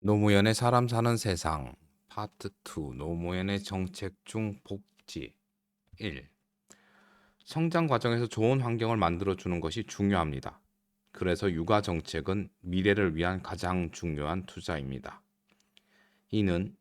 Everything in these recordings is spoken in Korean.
노무현의 사람 사는 세상 파트 2 노무현의 정책 중 복지 1 성장 과정에서 좋은 환경을 만들어 주는 것이 중요합니다. 그래서 육아 정책은 미래를 위한 가장 중요한 투자입니다. 이는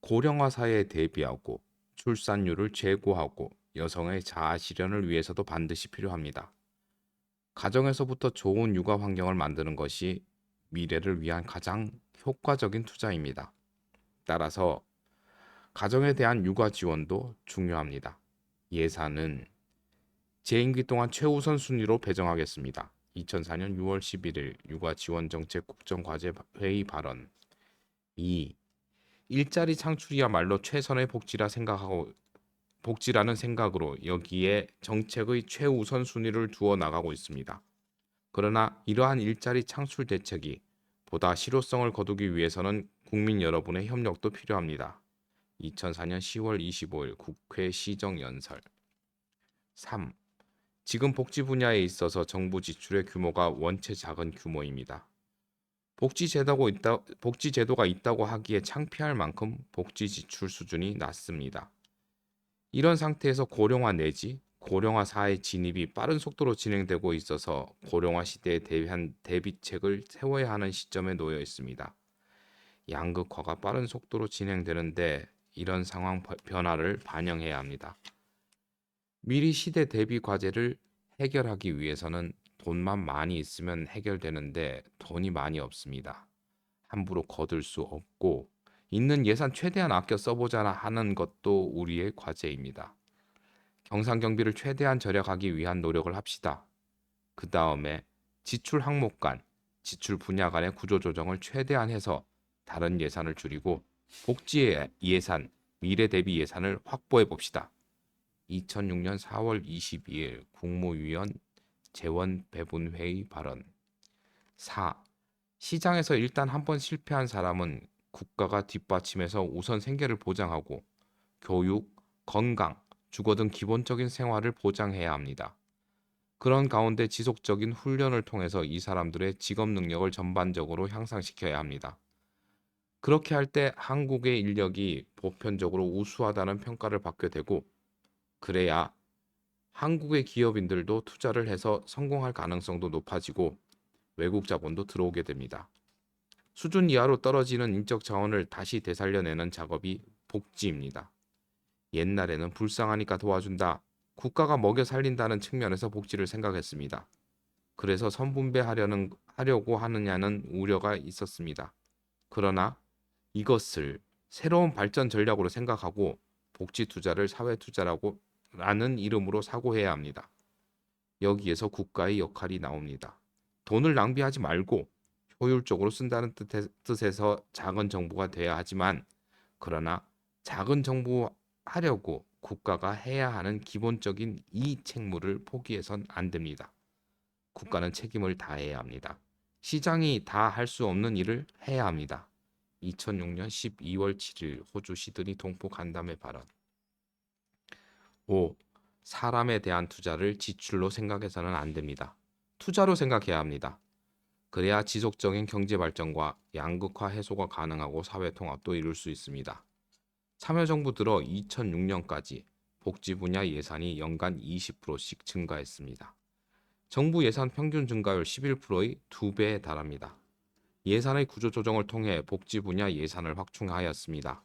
고령화 사회에 대비하고 출산율을 제고하고 여성의 자아 실현을 위해서도 반드시 필요합니다. 가정에서부터 좋은 육아 환경을 만드는 것이 미래를 위한 가장 효과적인 투자입니다. 따라서 가정에 대한 육아 지원도 중요합니다. 예산은 재임기 동안 최우선 순위로 배정하겠습니다. 2004년 6월 11일 육아 지원 정책 국정과제 회의 발언 2. 일자리 창출이야말로 최선의 복지라 생각하고 복지라는 생각으로 여기에 정책의 최우선 순위를 두어 나가고 있습니다. 그러나 이러한 일자리 창출 대책이 보다 실효성을 거두기 위해서는 국민 여러분의 협력도 필요합니다. 2004년 10월 25일 국회 시정연설 3. 지금 복지 분야에 있어서 정부 지출의 규모가 원체 작은 규모입니다. 복지 제도가, 있다, 복지 제도가 있다고 하기에 창피할 만큼 복지 지출 수준이 낮습니다. 이런 상태에서 고령화 내지 고령화 사회 진입이 빠른 속도로 진행되고 있어서 고령화 시대에 대비한 대비책을 세워야 하는 시점에 놓여 있습니다. 양극화가 빠른 속도로 진행되는데 이런 상황 변화를 반영해야 합니다. 미리 시대 대비 과제를 해결하기 위해서는 돈만 많이 있으면 해결되는데 돈이 많이 없습니다. 함부로 거둘 수 없고 있는 예산 최대한 아껴 써보자 하는 것도 우리의 과제입니다. 경상 경비를 최대한 절약하기 위한 노력을 합시다. 그 다음에 지출 항목 간, 지출 분야 간의 구조 조정을 최대한 해서 다른 예산을 줄이고 복지의 예산, 미래 대비 예산을 확보해 봅시다. 2006년 4월 22일 국무위원 재원 배분 회의 발언 4. 시장에서 일단 한 번 실패한 사람은 국가가 뒷받침해서 우선 생계를 보장하고 교육, 건강, 주거 등 기본적인 생활을 보장해야 합니다. 그런 가운데 지속적인 훈련을 통해서 이 사람들의 직업 능력을 전반적으로 향상시켜야 합니다. 그렇게 할 때 한국의 인력이 보편적으로 우수하다는 평가를 받게 되고 그래야 한국의 기업인들도 투자를 해서 성공할 가능성도 높아지고 외국 자본도 들어오게 됩니다. 수준 이하로 떨어지는 인적 자원을 다시 되살려내는 작업이 복지입니다. 옛날에는 불쌍하니까 도와준다. 국가가 먹여 살린다는 측면에서 복지를 생각했습니다. 그래서 선분배하려는 하려고 하느냐는 우려가 있었습니다. 그러나 이것을 새로운 발전 전략으로 생각하고 복지 투자를 사회 투자라고 라는 이름으로 사고해야 합니다. 여기에서 국가의 역할이 나옵니다. 돈을 낭비하지 말고 효율적으로 쓴다는 뜻에서 작은 정부가 돼야 하지만 그러나 작은 정부 하려고 국가가 해야 하는 기본적인 이 책무를 포기해선 안 됩니다. 국가는 책임을 다해야 합니다. 시장이 다 할 수 없는 일을 해야 합니다. 2006년 12월 7일 호주 시드니 동포 간담회 발언 5. 사람에 대한 투자를 지출로 생각해서는 안 됩니다. 투자로 생각해야 합니다. 그래야 지속적인 경제 발전과 양극화 해소가 가능하고 사회 통합도 이룰 수 있습니다. 참여정부 들어 2006년까지 복지 분야 예산이 연간 20%씩 증가했습니다. 정부 예산 평균 증가율 11%의 2배에 달합니다. 예산의 구조 조정을 통해 복지 분야 예산을 확충하였습니다.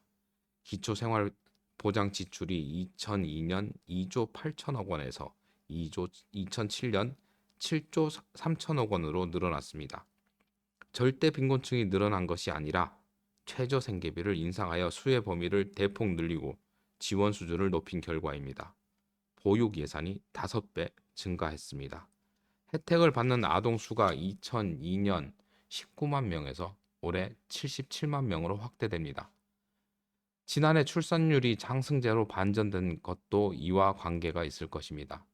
기초생활 보장 지출이 2002년 2조 8천억 원에서 2조 2007년 7조 3천억 원으로 늘어났습니다. 절대 빈곤층이 늘어난 것이 아니라 최저 생계비를 인상하여 수혜 범위를 대폭 늘리고 지원 수준을 높인 결과입니다. 보육 예산이 5배 증가했습니다. 혜택을 받는 아동 수가 2002년 19만 명에서 올해 77만 명으로 확대됩니다. 지난해 출산율이 상승제로 반전된 것도 이와 관계가 있을 것입니다.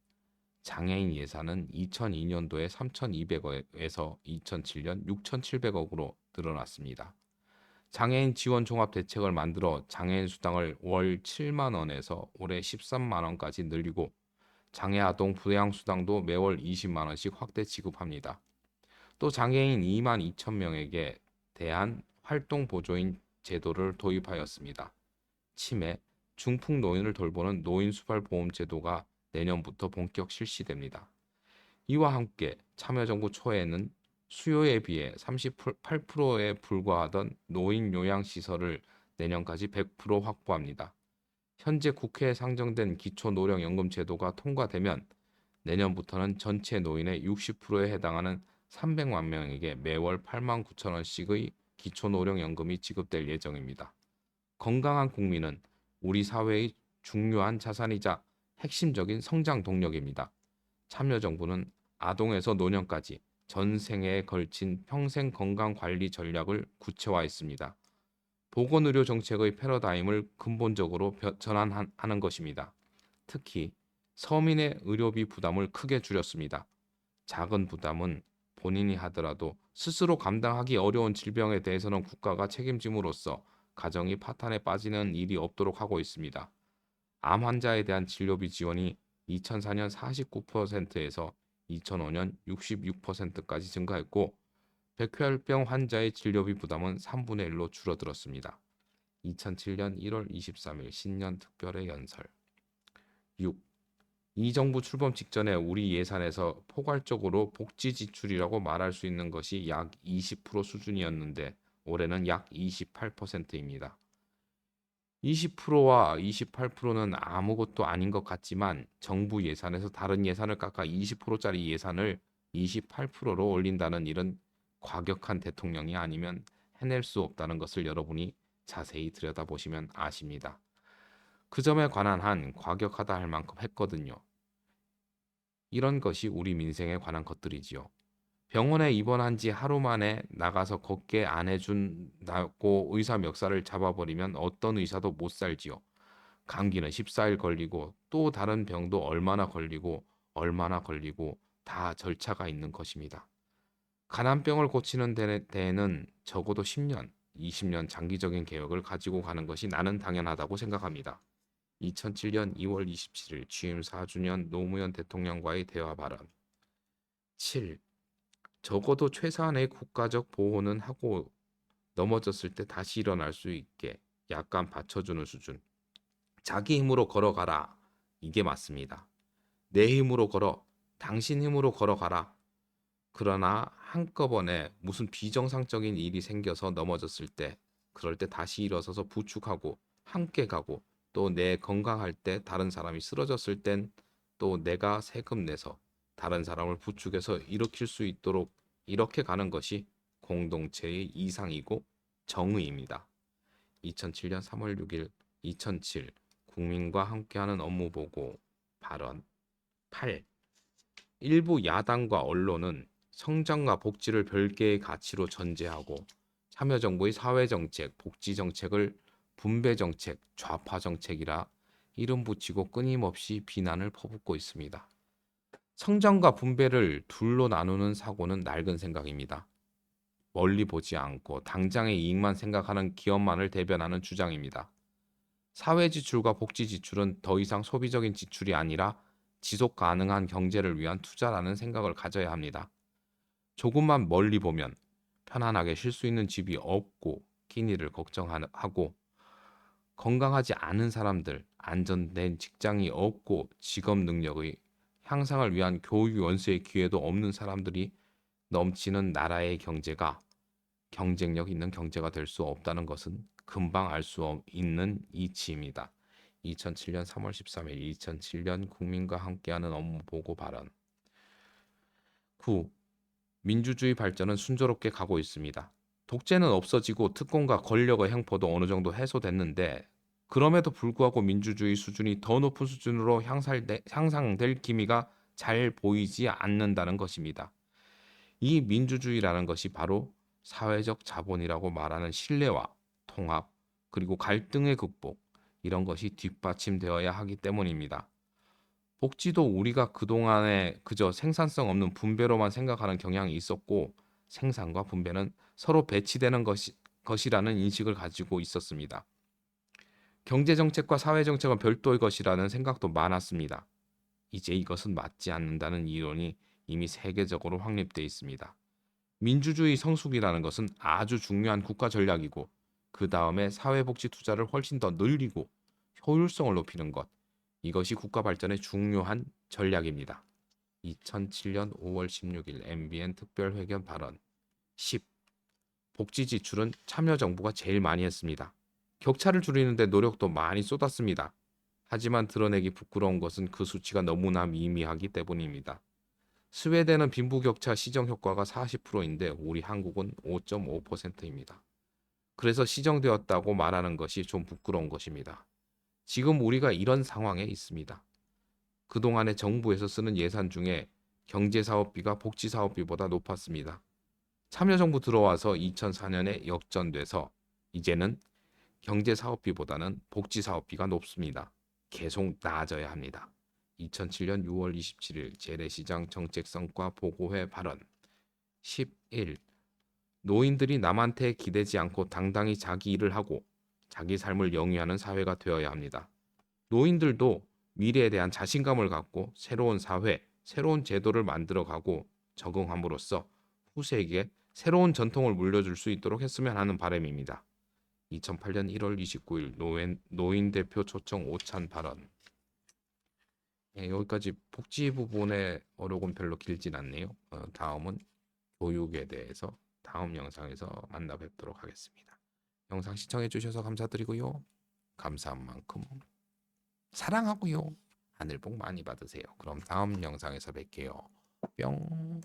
장애인 예산은 2002년도에 3,200억에서 2007년 6,700억으로 늘어났습니다. 장애인 지원 종합 대책을 만들어 장애인 수당을 월 7만 원에서 올해 13만 원까지 늘리고 장애 아동 부양 수당도 매월 20만 원씩 확대 지급합니다. 또 장애인 2만 2천 명에게 대한 활동 보조인 제도를 도입하였습니다. 치매, 중풍 노인을 돌보는 노인 수발 보험 제도가 내년부터 본격 실시됩니다. 이와 함께 참여정부 초에는 수요에 비해 38%에 불과하던 노인 요양 시설을 내년까지 100% 확보합니다. 현재 국회에 상정된 기초노령연금 제도가 통과되면 내년부터는 전체 노인의 60%에 해당하는 300만 명에게 매월 8만 9천 원씩의 기초노령연금이 지급될 예정입니다. 건강한 국민은 우리 사회의 중요한 자산이자 핵심적인 성장 동력입니다. 참여정부는 아동에서 노년까지 전 생애에 걸친 평생 건강 관리 전략을 구체화했습니다. 보건의료 정책의 패러다임을 근본적으로 벼- 전환하는 것입니다. 특히 서민의 의료비 부담을 크게 줄였습니다. 작은 부담은 본인이 하더라도 스스로 감당하기 어려운 질병에 대해서는 국가가 책임짐으로써 가정이 파탄에 빠지는 일이 없도록 하고 있습니다. 암 환자에 대한 진료비 지원이 2004년 49%에서 2005년 66%까지 증가했고 백혈병 환자의 진료비 부담은 3분의 1로 줄어들었습니다. 2007년 1월 23일 신년 특별회 연설 6. 이 정부 출범 직전에 우리 예산에서 포괄적으로 복지 지출이라고 말할 수 있는 것이 약 20% 수준이었는데 올해는 약 28%입니다. 20%와 28%는 아무것도 아닌 것 같지만 정부 예산에서 다른 예산을 깎아 20%짜리 예산을 28%로 올린다는 일은 과격한 대통령이 아니면 해낼 수 없다는 것을 여러분이 자세히 들여다보시면 아십니다. 그 점에 관한 한 과격하다 할 만큼 했거든요. 이런 것이 우리 민생에 관한 것들이지요. 병원에 입원한 지 하루 만에 나가서 걷게 안 해준다고 의사 멱살을 잡아버리면 어떤 의사도 못 살지요. 감기는 14일 걸리고 또 다른 병도 얼마나 걸리고 얼마나 걸리고 다 절차가 있는 것입니다. 간암병을 고치는 데- 데에는 적어도 10년, 20년 장기적인 계획을 가지고 가는 것이 나는 당연하다고 생각합니다. 2007년 2월 27일 취임 4주년 노무현 대통령과의 대화 발언 7. 적어도 최소한의 국가적 보호는 하고 넘어졌을 때 다시 일어날 수 있게 약간 받쳐주는 수준. 자기 힘으로 걸어가라. 이게 맞습니다. 내 힘으로 걸어. 당신 힘으로 걸어가라. 그러나 한꺼번에 무슨 비정상적인 일이 생겨서 넘어졌을 때 그럴 때 다시 일어서서 부축하고 함께 가고 또 내 건강할 때 다른 사람이 쓰러졌을 땐 또 내가 세금 내서 다른 사람을 부축해서 일으킬 수 있도록 이렇게 가는 것이 공동체의 이상이고 정의입니다. 2007년 3월 6일 2007 국민과 함께하는 업무 보고 발언 8. 일부 야당과 언론은 성장과 복지를 별개의 가치로 전제하고 참여정부의 사회정책, 복지정책을 분배정책, 좌파정책이라 이름 붙이고 끊임없이 비난을 퍼붓고 있습니다. 성장과 분배를 둘로 나누는 사고는 낡은 생각입니다. 멀리 보지 않고 당장의 이익만 생각하는 기업만을 대변하는 주장입니다. 사회 지출과 복지 지출은 더 이상 소비적인 지출이 아니라 지속 가능한 경제를 위한 투자라는 생각을 가져야 합니다. 조금만 멀리 보면 편안하게 쉴 수 있는 집이 없고 끼니를 걱정하고 건강하지 않은 사람들, 안전된 직장이 없고 직업 능력의 향상을 위한 교육 원수의 기회도 없는 사람들이 넘치는 나라의 경제가 경쟁력 있는 경제가 될 수 없다는 것은 금방 알 수 있는 이치입니다. 2007년 3월 13일 2007년 국민과 함께하는 업무 보고 발언 9. 민주주의 발전은 순조롭게 가고 있습니다. 독재는 없어지고 특권과 권력의 횡포도 어느 정도 해소됐는데 그럼에도 불구하고 민주주의 수준이 더 높은 수준으로 향상될, 향상될 기미가 잘 보이지 않는다는 것입니다. 이 민주주의라는 것이 바로 사회적 자본이라고 말하는 신뢰와 통합 그리고 갈등의 극복 이런 것이 뒷받침되어야 하기 때문입니다. 복지도 우리가 그동안에 그저 생산성 없는 분배로만 생각하는 경향이 있었고 생산과 분배는 서로 배치되는 것이, 것이라는 인식을 가지고 있었습니다. 경제정책과 사회정책은 별도의 것이라는 생각도 많았습니다. 이제 이것은 맞지 않는다는 이론이 이미 세계적으로 확립돼 있습니다. 민주주의 성숙이라는 것은 아주 중요한 국가 전략이고 그 다음에 사회복지 투자를 훨씬 더 늘리고 효율성을 높이는 것 이것이 국가 발전의 중요한 전략입니다. 2007년 5월 16일 MBN 특별회견 발언 10. 복지 지출은 참여정부가 제일 많이 했습니다. 격차를 줄이는데 노력도 많이 쏟았습니다. 하지만 드러내기 부끄러운 것은 그 수치가 너무나 미미하기 때문입니다. 스웨덴은 빈부격차 시정 효과가 40%인데 우리 한국은 5.5%입니다. 그래서 시정되었다고 말하는 것이 좀 부끄러운 것입니다. 지금 우리가 이런 상황에 있습니다. 그동안에 정부에서 쓰는 예산 중에 경제사업비가 복지사업비보다 높았습니다. 참여정부 들어와서 2004년에 역전돼서 이제는 경제 사업비보다는 복지 사업비가 높습니다. 계속 나아져야 합니다. 2007년 6월 27일 재래시장 정책성과 보고회 발언 11. 노인들이 남한테 기대지 않고 당당히 자기 일을 하고 자기 삶을 영위하는 사회가 되어야 합니다. 노인들도 미래에 대한 자신감을 갖고 새로운 사회, 새로운 제도를 만들어가고 적응함으로써 후세에게 새로운 전통을 물려줄 수 있도록 했으면 하는 바람입니다. 2008년 1월 29일 노인, 노인 대표 초청 오찬 발언. 예, 여기까지 복지 부분의 어록은 별로 길진 않네요. 어, 다음은 교육에 대해서 다음 영상에서 만나 뵙도록 하겠습니다. 영상 시청해 주셔서 감사드리고요. 감사한 만큼 사랑하고요. 하늘 복 많이 받으세요. 그럼 다음 영상에서 뵐게요. 뿅.